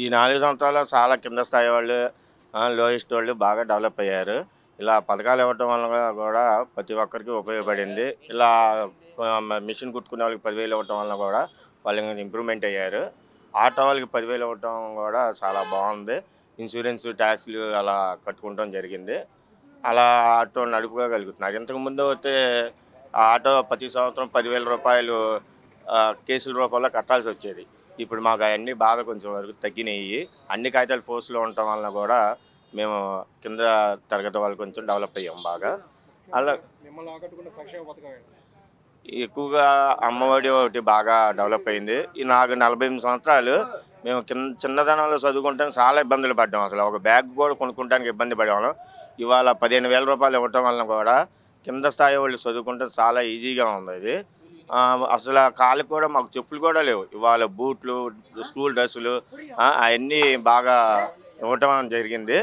ఈ నాలుగు సంవత్సరాలు చాలా కింద స్థాయి వాళ్ళు లోయెస్ట్ వాళ్ళు బాగా డెవలప్ అయ్యారు. ఇలా పథకాలు ఇవ్వటం వల్ల కూడా ప్రతి ఒక్కరికి ఉపయోగపడింది. ఇలా మిషన్ కుట్టుకునే వాళ్ళకి పదివేలు ఇవ్వటం వల్ల కూడా వాళ్ళు ఇంప్రూవ్మెంట్ అయ్యారు. ఆటో వాళ్ళకి పదివేలు ఇవ్వటం కూడా చాలా బాగుంది. ఇన్సూరెన్స్ ట్యాక్స్లు అలా కట్టుకుంటాం జరిగింది. అలా ఆటో నడుపుకోగలుగుతున్నారు ఇంతకుముందు అయితే ఆటో ప్రతి సంవత్సరం పదివేల రూపాయలు కేసుల రూపంలో కట్టాల్సి వచ్చేది. ఇప్పుడు మాకు అవన్నీ బాగా కొంచెం వరకు తగ్గినాయి. అన్ని కాగితాలు ఫోర్స్లో ఉండటం వలన కూడా మేము కింద తరగతి వాళ్ళు కొంచెం డెవలప్ అయ్యాం బాగా. అలా ఎక్కువగా అమ్మఒడి ఒకటి బాగా డెవలప్ అయింది. ఈ నాకు నలభై ఎనిమిది సంవత్సరాలు మేము కింద చిన్నదనంలో చదువుకుంటాం చాలా ఇబ్బందులు పడ్డాం అసలు. ఒక బ్యాగ్ కూడా కొనుక్కుంటానికి ఇబ్బంది పడేవాళ్ళం ఇవాళ పదిహేను వేల రూపాయలు ఇవ్వటం వలన కూడా కింద స్థాయి వాళ్ళు చదువుకుంటే చాలా ఈజీగా ఉంది ఇది అసలు ఆ కాళ్ళకి కూడా మాకు చెప్పులు కూడా లేవు. ఇవాళ బూట్లు స్కూల్ డ్రెస్సులు అవన్నీ బాగా ఇవ్వటం జరిగింది.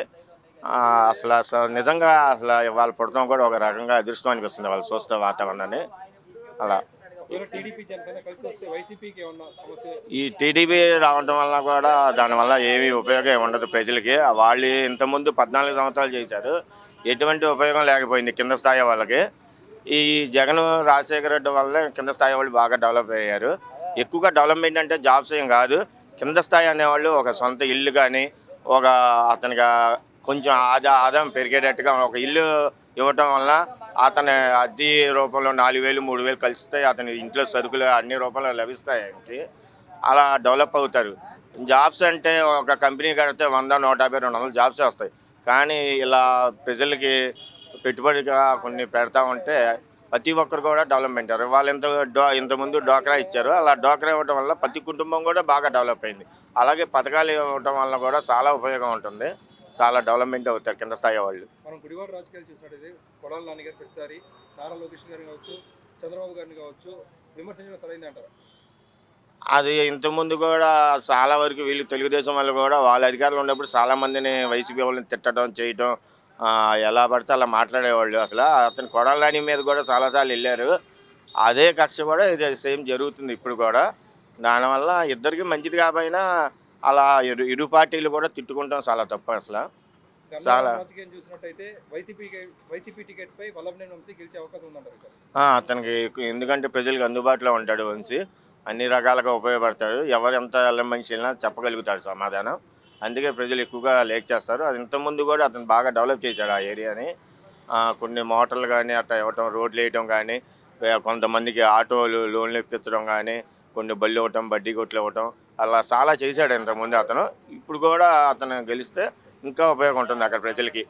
అసలు అసలు నిజంగా అసలు ఇవాళ పుడతాం కూడా ఒక రకంగా అదృష్టం అనిపిస్తుంది వాళ్ళు చూస్తే వాతావరణాన్ని. అలా. ఈ టీడీపీ రావడం వల్ల కూడా దానివల్ల ఏమీ ఉపయోగం ఉండదు ప్రజలకి. వాళ్ళు ఇంతకుముందు పద్నాలుగు సంవత్సరాలు చేశారు. ఎటువంటి ఉపయోగం లేకపోయింది కింద స్థాయి వాళ్ళకి. ఈ జగన్ రాజశేఖర రెడ్డి వల్ల కింద స్థాయి వాళ్ళు బాగా డెవలప్ అయ్యారు. ఎక్కువగా డెవలప్మెంట్ అంటే జాబ్స్ ఏం కాదు. కింద స్థాయి అనేవాళ్ళు ఒక సొంత ఇల్లు కానీ ఒక అతనికి కొంచెం ఆదా ఆదాయం పెరిగేటట్టుగా ఒక ఇల్లు ఇవ్వటం వల్ల అతని అద్దె రూపంలో నాలుగు వేలు మూడు వేలు కలుస్తాయి అతని ఇంట్లో సరుకులు అన్ని రూపంలో లభిస్తాయి ఆయనకి. అలా డెవలప్ అవుతారు. జాబ్స్ అంటే ఒక కంపెనీ కడితే వంద నూట యాభై రెండు వందల జాబ్స్ వస్తాయి. కానీ ఇలా ప్రజలకి పెట్టుబడిగా కొన్ని పెడతా ఉంటే ప్రతి ఒక్కరు కూడా డెవలప్మెంట్ అయ్యారు. వాళ్ళు ఇంత డో ఇంతకుముందు డోక్రా ఇచ్చారు. అలా డోక్రా ఇవ్వడం వల్ల ప్రతి కుటుంబం కూడా బాగా డెవలప్ అయింది. అలాగే పథకాలు ఇవ్వడం వల్ల కూడా చాలా ఉపయోగం ఉంటుంది. చాలా డెవలప్మెంట్ అవుతారు కింద స్థాయి వాళ్ళు. మనం గుడివాడ రాజకీయాలు చూసినట్టయితే కొడాల నాని గారు ప్రతిసారి నారా లోకేష్ గారిని కావచ్చు చంద్రబాబు గారిని కావచ్చు విమర్శించడం సరైంది అంటారు? అది ఇంతకుముందు కూడా చాలా వరకు వీళ్ళు తెలుగుదేశం వాళ్ళు కూడా వాళ్ళ అధికారులు ఉన్నప్పుడు చాలా మందిని వైసీపీ వాళ్ళని తిట్టడం చేయటం ఆ, ఎలా పడితే అలా మాట్లాడేవాళ్ళు. అసలు అతని కొడాలని మీద కూడా చాలాసార్లు వెళ్ళారు. అదే కక్ష కూడా ఇది సేమ్ జరుగుతుంది ఇప్పుడు కూడా. దానివల్ల ఇద్దరికి మంచిది కాకపోయినా అలా ఇరు ఇరు పార్టీలు కూడా తిట్టుకుంటాం చాలా తప్పు అసలు. చాలా. అతనికి ఎందుకంటే ప్రజలకు అందుబాటులో ఉంటాడు వంశీ. అన్ని రకాలుగా ఉపయోగపడతాడు. ఎవరు ఎంత మనిషి వెళ్ళినా చెప్పగలుగుతాడు సమాధానం. అందుకే ప్రజలు ఎక్కువగా లేక్ చేస్తారు. అది ఇంతకుముందు కూడా అతను బాగా డెవలప్ చేశాడు ఆ ఏరియాని. కొన్ని మోటార్లు కానీ అట్లా ఇవ్వటం రోడ్లు వేయటం కానీ కొంతమందికి ఆటోలు లోన్లు ఇప్పించడం కానీ కొన్ని బళ్ళు ఇవ్వటం బడ్డీ కొట్లు ఇవ్వటం అలా చాలా చేశాడు ఇంతకుముందు అతను. ఇప్పుడు కూడా అతను గెలిస్తే ఇంకా ఉపయోగం ఉంటుంది అక్కడ ప్రజలకి.